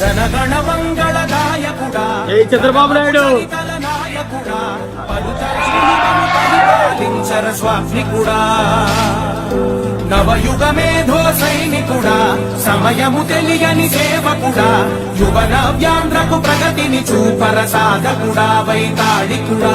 జనగణ చంద్రబాబు నాయుడు? నాయకుడా పరిపాలించర స్వామికుడా నవయుగ మేధో సైనికుడా సమయము తెలియని సేవకుడా యువ నవ్యాంధ్రకు ప్రగతిని చూపర సాధకుడా వైతాళికుడా.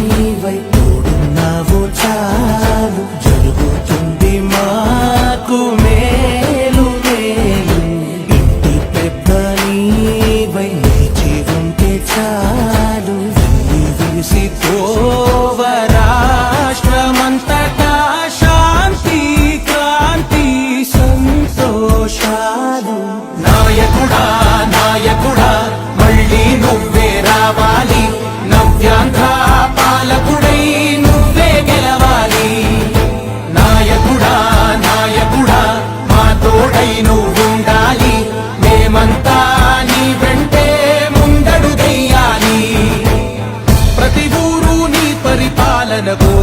的姑娘。